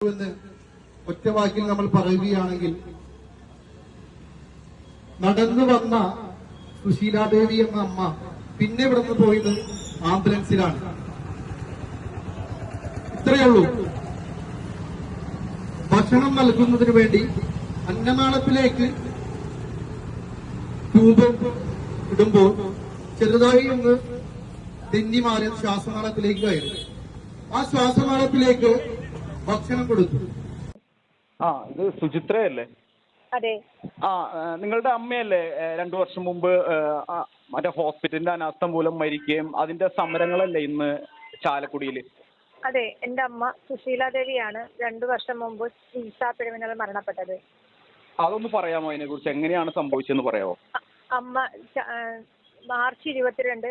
എന്ന് ഒറ്റവാക്കിൽ നമ്മൾ പറയുകയാണെങ്കിൽ നടന്നു വന്ന സുശീലാദേവി എന്ന അമ്മ പിന്നെ ഇവിടുന്ന് പോയത് ആംബുലൻസിലാണ്. ഇത്രയേ ഉള്ളൂ. ഭക്ഷണം നൽകുന്നതിന് വേണ്ടി അന്നനാളത്തിലേക്ക് ട്യൂബും ഇടുമ്പോൾ ചെറുതായി ഒന്ന് തെന്നിമാരൻ ശ്വാസനാളത്തിലേക്ക് കയറി. ആ ശ്വാസനാളത്തിലേക്ക് ഭക്ഷണം കൊടുത്തു ആ ഇത് സുചിത്രയല്ലേ? അതെ. ആ നിങ്ങളുടെ അമ്മയല്ലേ രണ്ടു വർഷം മുമ്പ് മറ്റേ ഹോസ്പിറ്റലിന്റെ അനാസ്ഥ മൂലം മരിക്കുകയും അതിന്റെ സമരങ്ങളല്ലേ ഇന്ന് ചാലക്കുടിയിൽ അതെ എന്റെ അമ്മ സുശീലാദേവിയാണ് രണ്ടു വർഷം മുമ്പ് ചികിത്സാപിഴവിനാൽ മരണപ്പെട്ടത്. അതൊന്ന് പറയാമോ അതിനെ കുറിച്ച് എങ്ങനെയാണ് സംഭവിച്ചെന്ന് പറയാമോ? അമ്മ മാർച്ച് ഇരുപത്തിരണ്ട്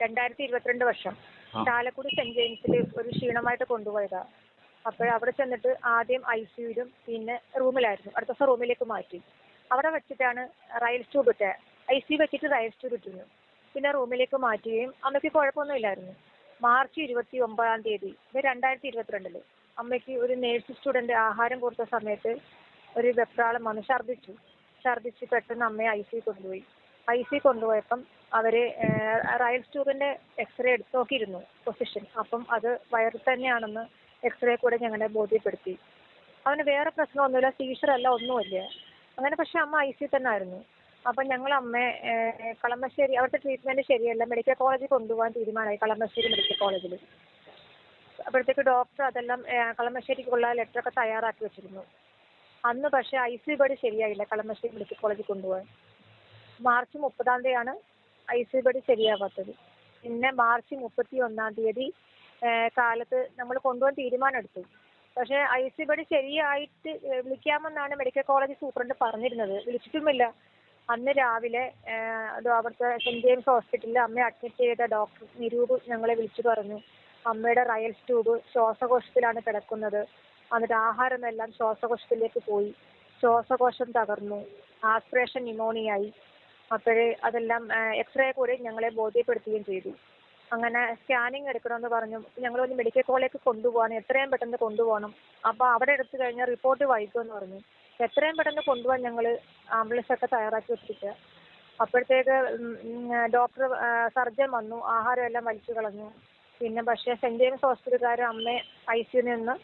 രണ്ടായിരത്തി ഇരുപത്തിരണ്ട് വർഷം ചാലക്കുടി സെന്റ് ജെയിംസിൽ ഒരു ക്ഷീണമായിട്ട് കൊണ്ടുപോയതാ. അപ്പോൾ അവിടെ ചെന്നിട്ട് ആദ്യം ഐ സിയുലും പിന്നെ റൂമിലായിരുന്നു. അടുത്ത ദിവസം റൂമിലേക്ക് മാറ്റി. അവിടെ വെച്ചിട്ടാണ് റയൽ ട്യൂബ് ഇട്ട. ഐ സി വെച്ചിട്ട് റയൽ ട്യൂബ് ഇട്ടിരുന്നു. പിന്നെ റൂമിലേക്ക് മാറ്റുകയും അമ്മയ്ക്ക് കുഴപ്പമൊന്നുമില്ലായിരുന്നു മാർച്ച് ഇരുപത്തി ഒമ്പതാം തീയതി ഇത് രണ്ടായിരത്തി ഇരുപത്തിരണ്ടിൽ അമ്മയ്ക്ക് ഒരു നേഴ്സ് സ്റ്റുഡന്റ് ആഹാരം കൊടുത്ത സമയത്ത് ഒരു വെപ്രാളം വന്ന് ഛർദ്ദിച്ചു. ഛർദ്ദിച്ച് പെട്ടെന്ന് അമ്മയെ ഐ സി കൊണ്ടുപോയി. ഐ സി കൊണ്ടുപോയപ്പം അവർ റയൽ സ്റ്റൂറിന്റെ എക്സ്റേ എടുത്ത് നോക്കിയിരുന്നു പൊസിഷൻ. അപ്പം അത് വയറിൽ തന്നെയാണെന്ന് എക്സ്റേ കൂടെ ഞങ്ങളെ ബോധ്യപ്പെടുത്തി. അവന് വേറെ പ്രശ്നമൊന്നുമില്ല അല്ല ഒന്നുമില്ല. അങ്ങനെ പക്ഷെ അമ്മ ഐ സി തന്നെ ആയിരുന്നു. അപ്പം ഞങ്ങൾ അമ്മയെ കളമശ്ശേരി അവിടുത്തെ ട്രീറ്റ്മെന്റ് ശരിയല്ല. മെഡിക്കൽ കോളേജിൽ കൊണ്ടുപോകാൻ തീരുമാനമായി കളമശ്ശേരി മെഡിക്കൽ കോളേജിൽ അപ്പോഴത്തേക്ക് ഡോക്ടർ അതെല്ലാം കളമശ്ശേരിക്കുള്ള ലെറ്ററൊക്കെ തയ്യാറാക്കി വെച്ചിരുന്നു. അന്ന് പക്ഷേ ഐ സി ബെഡ് ശരിയായില്ല കളമശ്ശേരി മെഡിക്കൽ കോളേജിൽ കൊണ്ടുപോകാൻ. മാർച്ച് മുപ്പതാം തീയതിയാണ് ഐ സി ബെഡ് ശരിയാവാത്തത്. പിന്നെ മാർച്ച് മുപ്പത്തി ഒന്നാം തീയതി കാലത്ത് നമ്മൾ കൊണ്ടുപോകാൻ തീരുമാനമെടുത്തു. പക്ഷേ ഐ സി ശരിയായിട്ട് വിളിക്കാമെന്നാണ് മെഡിക്കൽ കോളേജ് സൂപ്രണ്ട് പറഞ്ഞിരുന്നത്. വിളിച്ചിട്ടുമില്ല. അന്ന് രാവിലെ അത് അവിടുത്തെ സെന്റ് ജെയിംസ് ഹോസ്പിറ്റലിൽ അമ്മയെ അഡ്മിറ്റ് ചെയ്ത ഡോക്ടർ നിരൂപ് ഞങ്ങളെ വിളിച്ചു പറഞ്ഞു. അമ്മയുടെ റയൽ ട്യൂബ് ശ്വാസകോശത്തിലാണ് കിടക്കുന്നത്. എന്നിട്ട് ആഹാരമെല്ലാം ശ്വാസകോശത്തിലേക്ക് പോയി. ശ്വാസകോശം തകർന്നു. ആസ്പിറേഷൻ ന്യൂമോണിയായി. അപ്പോഴേ അതെല്ലാം എക്സ്റേ കൂടി ഞങ്ങളെ ബോധ്യപ്പെടുത്തുകയും ചെയ്തു. അങ്ങനെ സ്കാനിങ് എടുക്കണമെന്ന് പറഞ്ഞു. ഞങ്ങൾ ഒന്ന് മെഡിക്കൽ കോളേജിലേക്ക് കൊണ്ടുപോകാൻ എത്രയും പെട്ടെന്ന് കൊണ്ടുപോകണം. അപ്പോൾ അവിടെ എടുത്തു കഴിഞ്ഞാൽ റിപ്പോർട്ട് വൈകും എന്ന് പറഞ്ഞു. എത്രയും പെട്ടെന്ന് കൊണ്ടുപോകാൻ ഞങ്ങൾ ആംബുലൻസ് ഒക്കെ തയ്യാറാക്കി വെച്ചിട്ട്. അപ്പോഴത്തേക്ക് ഡോക്ടർ സർജൻ വന്നു. ആഹാരം എല്ലാം വലിച്ചു കളഞ്ഞു. പിന്നെ പക്ഷേ സെന്റ് ജെയിംസ് ഹോസ്പിറ്റലുകാർ അമ്മയെ ഐ സിയിൽ നിന്ന്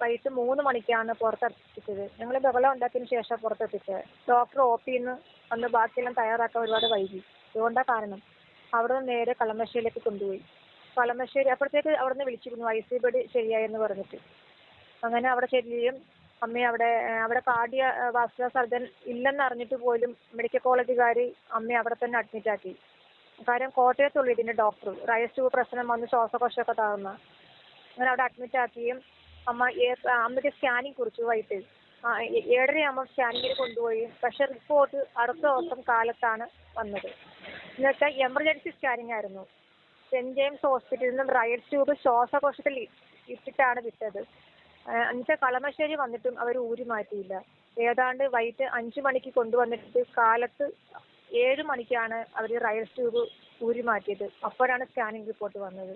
വൈകിട്ട് മൂന്ന് മണിക്കാണ് പുറത്തെത്തിച്ചത്. ഞങ്ങൾ ബഹളം ഉണ്ടാക്കിയതിന് ശേഷം പുറത്തെത്തിച്ചത്. ഡോക്ടർ ഒ പിന്ന് വന്ന് ബാക്കിയെല്ലാം തയ്യാറാക്കാൻ ഒരുപാട് വൈകി. അതുകൊണ്ടാണ് കാരണം. അവിടെ നിന്ന് നേരെ കളമശ്ശേരിയിലേക്ക് കൊണ്ടുപോയി. കളമശ്ശേരി അപ്പോഴത്തേക്ക് അവിടെ നിന്ന് വിളിച്ചിരുന്നു ഐ സി ബെഡ് ശരിയായെന്ന് പറഞ്ഞിട്ട്. അങ്ങനെ അവിടെ ചെല്ലുകയും അമ്മയെ അവിടെ അവിടെ കാർഡിയ വാസ്കുലർ സർജൻ ഇല്ലെന്ന് അറിഞ്ഞിട്ട് പോലും മെഡിക്കൽ കോളേജുകാർ അമ്മയെ അവിടെ തന്നെ അഡ്മിറ്റ് ആക്കി. കാര്യം കോട്ടയത്തുള്ളൂ ഇതിന്റെ ഡോക്ടർ. റയസ് പ്രശ്നം വന്ന് ശ്വാസകോശമൊക്കെ താഴ്ന്ന. അങ്ങനെ അവിടെ അഡ്മിറ്റ് ആക്കുകയും അമ്മ അമ്മയ്ക്ക് സ്കാനിങ് കുറിച്ചു വൈകിട്ട്. ഏഴരയാകുമ്പോൾ സ്കാനിങ്ങിന് കൊണ്ടുപോയി. പക്ഷെ റിപ്പോർട്ട് അടുത്ത ദിവസം കാലത്താണ് വന്നത്. എന്നുവെച്ചാൽ എമർജൻസി സ്കാനിങ് ആയിരുന്നു. സെന്റ് ജെയിംസ് ഹോസ്പിറ്റലിൽ നിന്നും റയൽ ട്യൂബ് ശ്വാസകോശത്തിൽ ഇട്ടിട്ടാണ് വിട്ടത്. എന്നുവെച്ചാൽ കളമശ്ശേരി വന്നിട്ടും അവർ ഊരി മാറ്റിയില്ല. ഏതാണ്ട് വൈകിട്ട് അഞ്ചു മണിക്ക് കൊണ്ടുവന്നിട്ട് കാലത്ത് ഏഴ് മണിക്കാണ് അവർ റയൽ ട്യൂബ് ഊരി മാറ്റിയത്. അപ്പോഴാണ് സ്കാനിങ് റിപ്പോർട്ട് വന്നത്.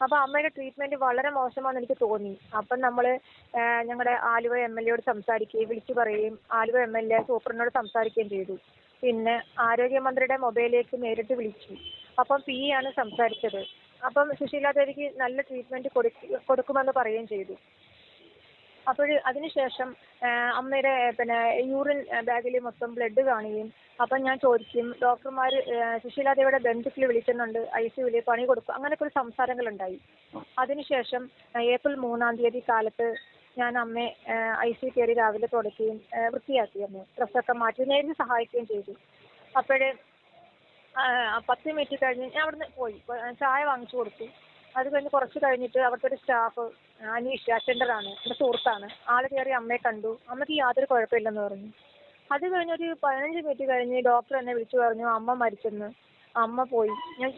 അപ്പൊ അമ്മയുടെ ട്രീറ്റ്മെന്റ് വളരെ മോശമാണെന്ന് എനിക്ക് തോന്നി. അപ്പം നമ്മൾ ഞങ്ങളുടെ ആലുവ എം എൽ എയോട് സംസാരിക്കുകയും വിളിച്ചു പറയുകയും ആലുവ എം എൽ എ സൂപ്രണ്ടിനോട് സംസാരിക്കുകയും ചെയ്തു. പിന്നെ ആരോഗ്യമന്ത്രിയുടെ മൊബൈലിലേക്ക് നേരിട്ട് വിളിച്ചു. അപ്പം പി ആണ് സംസാരിച്ചത്. അപ്പം സുശീല ദേവിക്ക് നല്ല ട്രീറ്റ്മെന്റ് കൊടുക്കുമെന്ന് പറയുകയും ചെയ്തു. അപ്പോൾ അതിനുശേഷം അമ്മയുടെ പിന്നെ യൂറിൻ ബാഗിൽ മൊത്തം ബ്ലഡ് കാണുകയും അപ്പം ഞാൻ ചോദിക്കും ഡോക്ടർമാർ സുശീലാദേവിയുടെ ബന്ധുക്കൾ വിളിക്കുന്നുണ്ട് ഐ സിയുവിൽ പണി കൊടുക്കും അങ്ങനെയൊക്കെ ഒരു സംസാരങ്ങളുണ്ടായി അതിനുശേഷം ഏപ്രിൽ മൂന്നാം തീയതി കാലത്ത് ഞാൻ അമ്മയെ ഐ സി കയറി രാവിലെ തുടയ്ക്കുകയും വൃത്തിയാക്കിയിരുന്നു. ഡ്രസ്സൊക്കെ മാറ്റി നേരിന് സഹായിക്കുകയും ചെയ്തു. അപ്പോഴേ പത്ത് മിനിറ്റ് കഴിഞ്ഞ് ഞാൻ അവിടുന്ന് പോയി. ചായ വാങ്ങിച്ചു കൊടുത്തു. അത് കഴിഞ്ഞ് കുറച്ച് കഴിഞ്ഞിട്ട് അവിടുത്തെ ഒരു സ്റ്റാഫ് അനീഷ് അറ്റൻഡറാണ് എന്റെ സുഹൃത്താണ്. ആൾ കയറി അമ്മയെ കണ്ടു. അമ്മയ്ക്ക് യാതൊരു കുഴപ്പമില്ലെന്ന് പറഞ്ഞു. അത് കഴിഞ്ഞൊരു പതിനഞ്ച് മിനിറ്റ് കഴിഞ്ഞ് ഡോക്ടർ എന്നെ വിളിച്ചു പറഞ്ഞു അമ്മ മരിച്ചെന്ന്. അമ്മ പോയി. ഞാൻ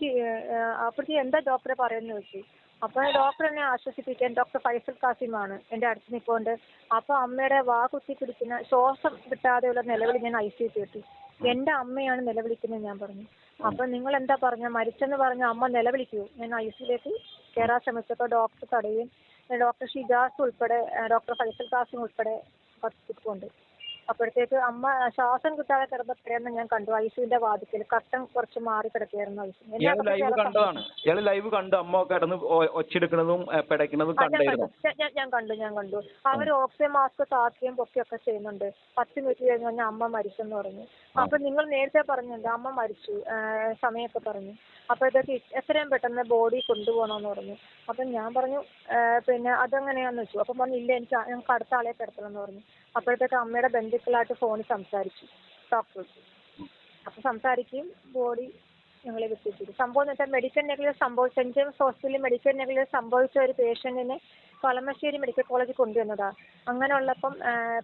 അപ്പോഴത്തേക്ക് എന്താ ഡോക്ടറെ പറയുന്നത് ചോദിച്ചു. അപ്പോൾ ഡോക്ടർ എന്നെ ആശ്വസിപ്പിക്കാൻ ഡോക്ടർ ഫൈസൽ കാസിമാണ്. എന്റെ അടുത്ത് നിൽക്കൊണ്ട് അപ്പോൾ അമ്മയുടെ വാ കുത്തി പിടിക്കുന്ന ശ്വാസം കിട്ടാതെയുള്ള നിലവിളി ഞാൻ ഐ സി കേട്ടു. എന്റെ അമ്മയാണ് നിലവിളിക്കുന്നത് ഞാൻ പറഞ്ഞു. അപ്പൊ നിങ്ങൾ എന്താ പറഞ്ഞ മരിച്ചെന്ന് പറഞ്ഞ അമ്മ നിലവിളിക്കൂ. ഞാൻ ഐ സിയിലേക്ക് കയറാൻ ശ്രമിച്ചപ്പോൾ ഡോക്ടർ തടയുകയും ഡോക്ടർ ഷിജാസ് ഉൾപ്പെടെ ഡോക്ടർ ഫൈസൽ കാസിം ഉൾപ്പെടെ ഹോസ്പിറ്റലുണ്ട് അപ്പോഴത്തേക്ക് അമ്മ ശ്വാസം കിട്ടാതെ കിടന്നപ്പോഴെന്ന് ഞാൻ കണ്ടു. ഐസിന്റെ വാതിക്കൽ കട്ടൻ കുറച്ച് മാറി കിടക്കുകയായിരുന്നു ഞാൻ ലൈവ് ഇയാളെ കണ്ടതാണ്. ഇയാൾ ലൈവ് കണ്ടു. അമ്മ കിടന്ന് ഒച്ചെടുക്കുന്നതും പിടയ്ക്കുന്നതും ഞാൻ കണ്ടായിരുന്നു. കണ്ടു. ഞാൻ- കണ്ടു ഞാൻ കണ്ടു. അവർ ഓക്സിജൻ മാസ്ക് താക്കുകയും പൊക്കിയൊക്കെ ചെയ്യുന്നുണ്ട്. പത്ത് മിനിറ്റ് കഴിഞ്ഞ് കഴിഞ്ഞാൽ അമ്മ മരിച്ചെന്ന് പറഞ്ഞു. അപ്പൊ നിങ്ങൾ നേരത്തെ പറഞ്ഞിട്ടുണ്ട് അമ്മ മരിച്ചു സമയമൊക്കെ പറഞ്ഞു. അപ്പോഴത്തേക്ക് എത്രയും പെട്ടെന്ന് ബോഡി കൊണ്ടുപോകണമെന്ന് പറഞ്ഞു. അപ്പൊ ഞാൻ പറഞ്ഞു പിന്നെ അതെങ്ങനെയാന്ന് വെച്ചു. അപ്പം പറഞ്ഞു ഇല്ല എനിക്ക് ഞങ്ങൾക്ക് അടുത്ത ആളെ കിടത്തണം എന്ന് പറഞ്ഞു. അപ്പോഴത്തേക്ക് അമ്മയുടെ ബന്ധുക്കളായിട്ട് ഫോണിൽ സംസാരിച്ചു ഡോക്ടർ അപ്പൊ സംസാരിക്കുകയും ബോഡി ഞങ്ങളെ വിട്ടിട്ടു സംഭവം എന്ന് വെച്ചാൽ മെഡിക്കൽ നെഗ്ലിജൻസ് സംഭവിച്ച സെന്റ് ജെയിംസ് ഹോസ്പിറ്റലിൽ മെഡിക്കൽ നെഗ്ലിജൻസ് സംഭവിച്ച ഒരു പേഷ്യന്റിനെ കളമശ്ശേരി മെഡിക്കൽ കോളേജിൽ കൊണ്ടുവന്നതാ. അങ്ങനെയുള്ളപ്പം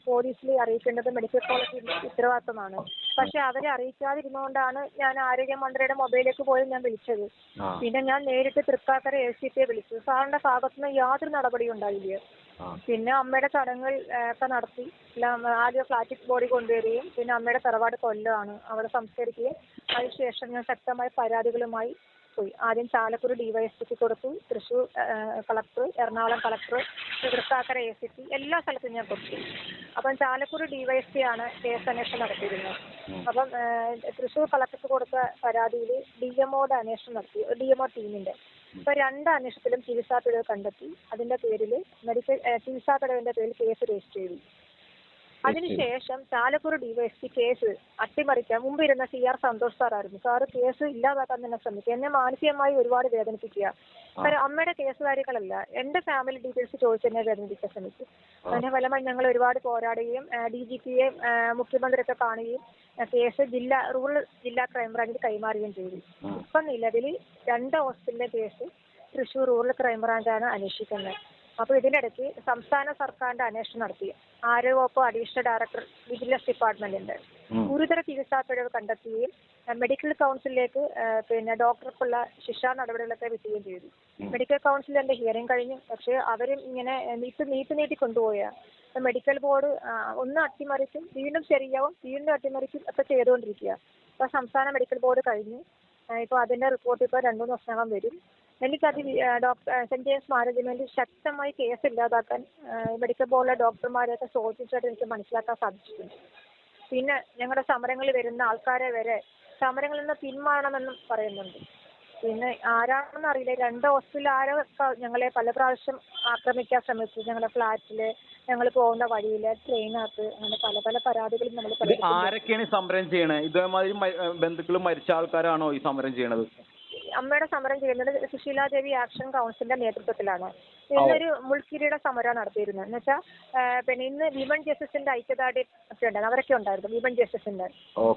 പോലീസിൽ അറിയിക്കേണ്ടത് മെഡിക്കൽ കോളേജിന്റെ ഉത്തരവാദിത്തമാണ്. പക്ഷെ അവരെ അറിയിക്കാതിരുന്നുകൊണ്ടാണ് ഞാൻ ആരോഗ്യമന്ത്രിയുടെ മൊബൈലിലേക്ക് പോയി ഞാൻ വിളിച്ചത്. പിന്നെ ഞാൻ നേരിട്ട് തൃക്കാക്കര എ സി പിയെ വിളിച്ചു സാറിന്റെ ഭാഗത്തുനിന്ന് യാതൊരു നടപടിയും ഉണ്ടായില്ല. പിന്നെ അമ്മയുടെ ചടങ്ങുകൾ ഒക്കെ നടത്തി. എല്ലാം ആദ്യം പ്ലാസ്റ്റിക് ബോഡി കൊണ്ടുവരികയും പിന്നെ അമ്മയുടെ തറവാട് കൊല്ലമാണ് അവിടെ സംസ്കരിക്കുകയും അതിനുശേഷം ഞാൻ ശക്തമായ പരാതികളുമായി പോയി. ആദ്യം ചാലക്കുടി ഡിവൈഎസ്പിക്ക് കൊടുത്തു. Thrissur collector Ernakulam collector Thrikkakara A C P എല്ലാ സ്ഥലത്തും ഞാൻ കൊടുത്തു. അപ്പം ചാലക്കുടി ഡിവൈഎസ്പി ആണ് കേസ് അന്വേഷണം നടത്തിയിരുന്നത്. അപ്പം തൃശൂർ കളക്ടർക്ക് കൊടുത്ത പരാതിയിൽ ഡി എംഒയുടെ അന്വേഷണം നടത്തി. ഡി എംഒ ടീമിന്റെ ഇപ്പൊ രണ്ട് അന്വേഷണത്തിലും ചികിത്സാ പിഴവ് കണ്ടെത്തി. അതിന്റെ പേരിൽ മെഡിക്കൽ ചികിത്സാ പിഴവിന്റെ പേരിൽ കേസ് രജിസ്റ്റർ ചെയ്തു. അതിനുശേഷം ചാലക്കുടി ഡിവൈഎസ്പി കേസ് അട്ടിമറിക്കാൻ മുമ്പ് ഇരുന്ന സി ആർ സന്തോഷ് സാറായിരുന്നു സാറ് കേസ് ഇല്ലാതാക്കാൻ തന്നെ ശ്രമിക്കുക. എന്നെ മാനസികമായി ഒരുപാട് വേദനിപ്പിക്കുക. കാരണം അമ്മയുടെ കേസ് കാര്യങ്ങളല്ല. എന്റെ ഫാമിലി ഡീറ്റെയിൽസ് ചോദിച്ച് എന്നെ വേദനിപ്പിക്കാൻ ശ്രമിച്ചു. അതിന്റെ ഫലമായി ഞങ്ങൾ ഒരുപാട് പോരാടുകയും ഡി ജി പിയെ മുഖ്യമന്ത്രിയൊക്കെ കാണുകയും കേസ് ജില്ലാ റൂറൽ ജില്ലാ ക്രൈംബ്രാഞ്ചിൽ കൈമാറുകയും ചെയ്തു. ഇപ്പൊ നിലവിൽ രണ്ട് ഹോസ്പിറ്റലിലെ കേസ് തൃശൂർ റൂറൽ ക്രൈംബ്രാഞ്ചാണ് അന്വേഷിക്കുന്നത്. അപ്പൊ ഇതിനിടയ്ക്ക് സംസ്ഥാന സർക്കാരിന്റെ അന്വേഷണം നടത്തി. ആരോഗ്യവകുപ്പ് അഡീഷണൽ ഡയറക്ടർ വിജിലൻസ് ഡിപ്പാർട്ട്മെന്റിന്റെ ഗുരുതര ചികിത്സാ പിഴവ് കണ്ടെത്തുകയും മെഡിക്കൽ കൗൺസിലിലേക്ക് പിന്നെ ഡോക്ടർക്കുള്ള ശിക്ഷാ നടപടികളൊക്കെ വിട്ടുകയും ചെയ്തു. മെഡിക്കൽ കൗൺസിലിന്റെ ഹിയറിംഗ് കഴിഞ്ഞു. പക്ഷെ അവരും ഇങ്ങനെ നീട്ട് നീട്ടി നീട്ടി കൊണ്ടുപോയ മെഡിക്കൽ ബോർഡ് ഒന്ന് അട്ടിമറിക്കും വീണ്ടും ശരിയാവും വീണ്ടും അട്ടിമറിക്കും ഒക്കെ ചെയ്തുകൊണ്ടിരിക്കുക ഇപ്പൊ സംസ്ഥാന മെഡിക്കൽ ബോർഡ് കഴിഞ്ഞു. ഇപ്പൊ അതിന്റെ റിപ്പോർട്ട് ഇപ്പൊ രണ്ടു മൂന്ന് ദിവസത്തിനകം വരും. എനിക്കത് ഡോക്ടർ സെന്റ് ജെയിംസ് മാനേജ്മെന്റ് ശക്തമായി കേസ് ഇല്ലാതാക്കാൻ മെഡിക്കൽ ബോർഡിലെ ഡോക്ടർമാരെയൊക്കെ ചോദിച്ചിട്ട് എനിക്ക് മനസ്സിലാക്കാൻ സാധിച്ചിട്ടുണ്ട്. പിന്നെ ഞങ്ങളുടെ സമരങ്ങളിൽ വരുന്ന ആൾക്കാരെ വരെ സമരങ്ങളിൽ നിന്ന് പിന്മാറണമെന്നും പറയുന്നുണ്ട്. പിന്നെ ആരാണെന്ന് അറിയില്ല. രണ്ട് ഹോസ്പിറ്റലിൽ ആരോ ഞങ്ങളെ പല പ്രാവശ്യം ആക്രമിക്കാൻ ശ്രമിച്ചു. ഞങ്ങളുടെ ഫ്ലാറ്റിൽ ഞങ്ങൾ പോകുന്ന വഴിയിൽ ട്രെയിനകത്ത് അങ്ങനെ പല പല പരാതികളും നമ്മൾ ആരൊക്കെയാണ് സമരം ചെയ്യണത് ഇതേമാതിരി ബന്ധുക്കൾ മരിച്ച ആൾക്കാരാണോ ഈ സമരം ചെയ്യണത്? അമ്മയുടെ സമരം ചെയ്യുന്നത് സുശീല ദേവി ആക്ഷൻ കൗൺസിലിന്റെ നേതൃത്വത്തിലാണ്. ഇന്നൊരു മുൾക്കിരീട സമരം നടത്തിയിരുന്നത് എന്ന് വെച്ചാൽ പിന്നെ ഇന്ന് വിമൺ ജസ്റ്റിസിന്റെ ഐക്യദാർഢ്യം ഒക്കെ ഉണ്ടായിരുന്നു അവരൊക്കെ ഉണ്ടായിരുന്നു വിമൺ ജസ്റ്റിസിന്റെ.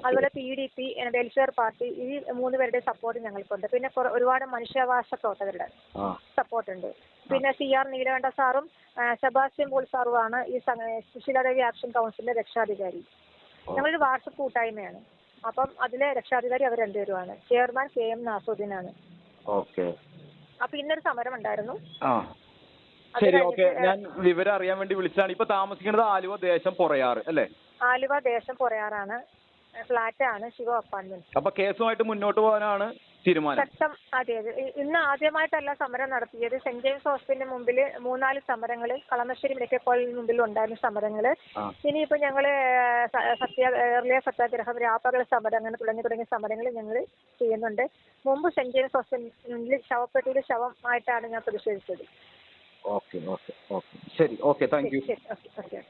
അതുപോലെ P D P welfare party ഈ മൂന്ന് പേരുടെ സപ്പോർട്ട് ഞങ്ങൾക്കുണ്ട്. പിന്നെ ഒരുപാട് മനുഷ്യാവകാശ പ്രവർത്തകരുടെ സപ്പോർട്ട് ഉണ്ട്. പിന്നെ സി ആർ നീലകണ്ഠ സാറും സെബാസ്റ്റ്യൻ പോൾ സാറുമാണ് ഈ സുശീല സുശീലാദേവി ആക്ഷൻ കൗൺസിലിന്റെ രക്ഷാധികാരി. ഞങ്ങളൊരു വാട്സപ്പ് കൂട്ടായ്മയാണ്. അപ്പം അതിലെ രക്ഷാധികാരി അവർ രണ്ടുപേരുമാണ്. ചെയർമാൻ കെ എം നാസുദ്ദീനാണ് ഓക്കെ. അപ്പൊ ഇന്നൊരു സമരം ഉണ്ടായിരുന്നു. ശരി ഓക്കെ. ഞാൻ വിവരം അറിയാൻ വേണ്ടി വിളിച്ചതാണ്. ഇപ്പൊ താമസിക്കുന്നത് ആലുവ ദേശം പൊറയാറ് അല്ലേ? ആലുവ ദേശം പൊറയാറാണ്. ഫ്ലാറ്റ് ആണ് ശിവ അപ്പാർട്ട്മെന്റ്. അപ്പൊ കേസുമായിട്ട് മുന്നോട്ട് പോകാനാണ് തീരുമാനം. ശക്തം അതെ അതെ. ഇന്ന് ആദ്യമായിട്ടല്ല സമരം നടത്തിയത്. സെന്റ് ജെയിംസ് ഹോസ്പിറ്റലിന് മുമ്പിൽ മൂന്നാൽ സമരങ്ങൾ കളമശ്ശേരി മെഡിക്കൽ കോളേജിന് മുമ്പിൽ ഉണ്ടായിരുന്ന സമരങ്ങൾ. ഇനിയിപ്പോ ഞങ്ങൾ സത്യ ഏർലിയ സത്യാഗ്രഹം രാപ്പകൽ സമരം അങ്ങനെ തുടങ്ങി തുടങ്ങിയ സമരങ്ങൾ ഞങ്ങൾ ചെയ്യുന്നുണ്ട്. മുമ്പ് സെന്റ് ജെയിംസ് ഹോസ്പിറ്റലിൽ ശവപ്പെട്ടിയിൽ ശവമായിട്ടാണ് ഞാൻ പ്രതിഷേധിച്ചത്. Okay okay okay. ശരി ഓക്കെ. Thank you. ശരി. Okay okay.